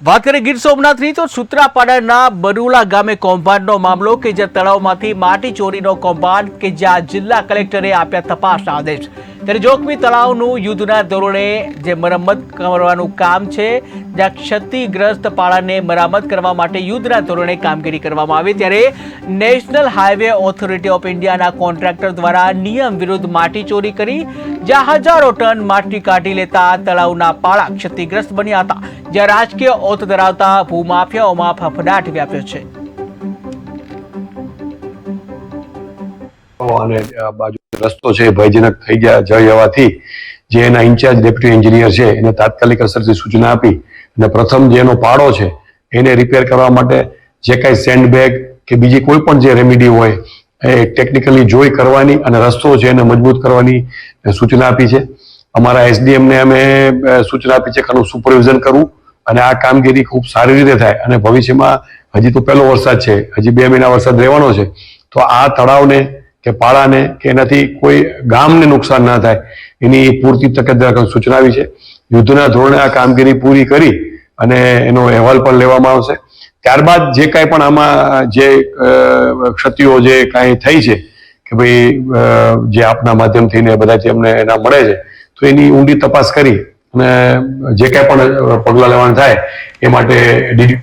વાત કરીએ ગીર સોમનાથની, તો સુત્રાપાડાના બરુલા ગામે કૌભાંડનો મામલો કે જે તળાવમાંથી માટી ચોરીનો કૌભાંડ કે જ્યાં જિલ્લા કલેક્ટરે આપ્યા તપાસ આદેશ. ત્યારે જોખમી તળાવનું યુદ્ધના ધોરણે જે મરમ્મત કરવાનું કામ છે, જ્યાં ક્ષતિગ્રસ્ત પાળાને મરામત કરવા માટે યુદ્ધના ધોરણે કામગીરી કરવામાં આવી, ત્યારે નેશનલ હાઈવે ઓથોરિટી ઓફ ઇન્ડિયાના કોન્ટ્રાક્ટર દ્વારા નિયમ વિરુદ્ધ માટી ચોરી કરી, જ્યાં હજારો ટન માટી કાઢી લેતા તળાવના પાળા ક્ષતિગ્રસ્ત બન્યા હતા, જ્યાં રાજકીય ઓથ ધરાવતા ભૂમાફિયાઓમાં ફફડાટ વ્યાપ્યો છે. અને બાજુ રસ્તો છે ભયજનક થઈ ગયા જઈ જવાથી જે એના ઇન્ચાર્જ ડેપ્યુટી એન્જિનિયર છે એને તાત્કાલિક અસરથી સૂચના આપી અને પ્રથમ જે એનો પાડો છે એને રિપેર કરવા માટે જે કાંઈ સેન્ડ બેગ કે બીજી કોઈ પણ જે રેમેડી હોય એ ટેકનિકલી જોઈ કરવાની અને રસ્તો છે એને મજબૂત કરવાની સૂચના આપી છે. અમારા એસડીએમને અમે સૂચના આપી છે કે આનું સુપરવિઝન કરવું અને આ કામગીરી ખૂબ સારી રીતે થાય અને ભવિષ્યમાં હજી તો પહેલો વરસાદ છે, હજી બે મહિના વરસાદ રહેવાનો છે. તો આ તળાવને કે પાળાને કે એનાથી કોઈ ગામને નુકસાન ના થાય. એની પૂરતી તકેદાર સૂચનાવી છે. યુદ્ધના ધોરણે આ કામગીરી પૂરી કરી અને એનો અહેવાલ પણ લેવામાં આવશે. ત્યારબાદ જે કાંઈ પણ આમાં, જે ક્ષતિઓ જે કાંઈ થઈ છે કે ભાઈ જે આપના માધ્યમથી ને બધાથી અમને એના મળે છે, તો એની ઊંડી તપાસ કરી અને જે કાંઈ પણ પગલાં લેવાના થાય એ માટે ડીડી